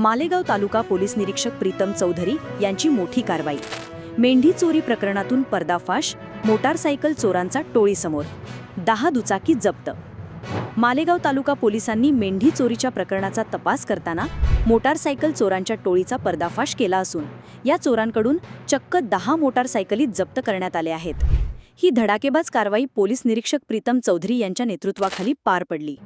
मालेगाव तालुका police निरीक्षक प्रीतम चौधरी यांची मोठी कारवाई. मेंढी चोरी प्रकरणातून पर्दाफाश मोटारसायकल चोरांचा टोळीसमोर. दहा दुचाकी जप्त. मालेगाव तालुका पोलिसांनी मेंढी चोरीच्या प्रकरणाचा तपास करताना मोटारसायकल चोरांच्या टोळीचा पर्दाफाश केला असून या चोरांकडून चक्क दहा मोटारसायकली जप्त करण्यात आल्या आहेत. ही धडाकेबाज कारवाई पोलीस निरीक्षक प्रीतम चौधरी यांच्या नेतृत्वाखाली पार पडली.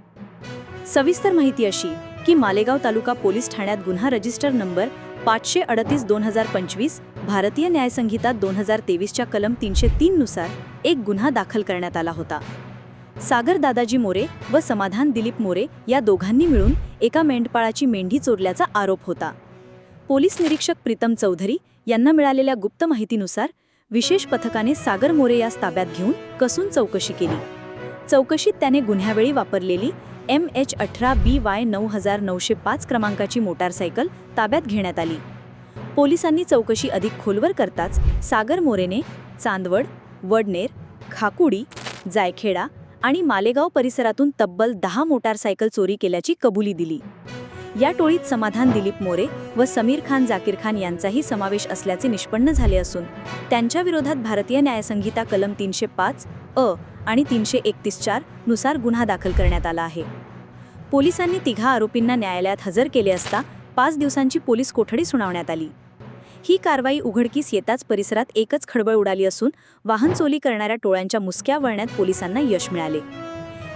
सविस्तर माहिती अशी की मालेगाव तालुका पोलीस ठाण्यात गुन्हा रजिस्टर नंबर पाचशे अडतीस दोन हजार पंचवीस भारतीय न्यायसंहिता दोन हजार तेवीसच्या कलम तीनशे तीननुसार एक गुन्हा दाखल करण्यात आला होता. सागर दादाजी मोरे व समाधान दिलीप मोरे या दोघांनी मिळून एका मेंढपाळाची मेंढी चोरल्याचा आरोप होता. पोलीस निरीक्षक प्रीतम चौधरी यांना मिळालेल्या गुप्त माहितीनुसार विशेष पथकाने सागर मोरे यास ताब्यात घेऊन कसून चौकशी केली. चौकशीत त्याने गुन्ह्यावेळी वापरलेली एम एच अठरा बी वाय नऊ हजार नऊशे पाच क्रमांकाची मोटारसायकल ताब्यात घेण्यात आली. पोलिसांनी चौकशी अधिक खोलवर करताच सागर मोरेने चांदवड वडनेर खाकुडी जायखेडा आणि मालेगाव परिसरातून तब्बल दहा मोटारसायकल चोरी केल्याची कबुली दिली. या टोळीत समाधान दिलीप मोरे व समीर खान जाकीर खान यांचाही समावेश असल्याचे निष्पन्न झाले असून त्यांच्या विरोधात भारतीय न्यायसंहिता कलम तीनशे पाच अ आणि तीनशे एकतीस चारनुसार गुन्हा दाखल करण्यात आला आहे. पोलिसांनी तिघा आरोपींना न्यायालयात हजर केले असता पाच दिवसांची पोलीस कोठडी सुनावण्यात आली. ही कारवाई उघडकीस येताच परिसरात एकच खळबळ उडाली असून वाहन चोरी करणाऱ्या टोळ्यांच्या मुसक्या वळण्यात पोलिसांना यश मिळाले.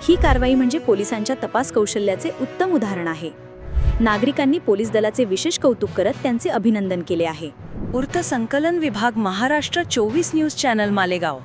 ही कारवाई म्हणजे पोलिसांच्या तपास कौशल्याचे उत्तम उदाहरण आहे. नागरिकांनी पोलीस दलाचे विशेष कौतुक करत त्यांचे अभिनंदन केले आहे. उर्त संकलन विभाग महाराष्ट्र चोवीस न्यूज चॅनल मालेगाव.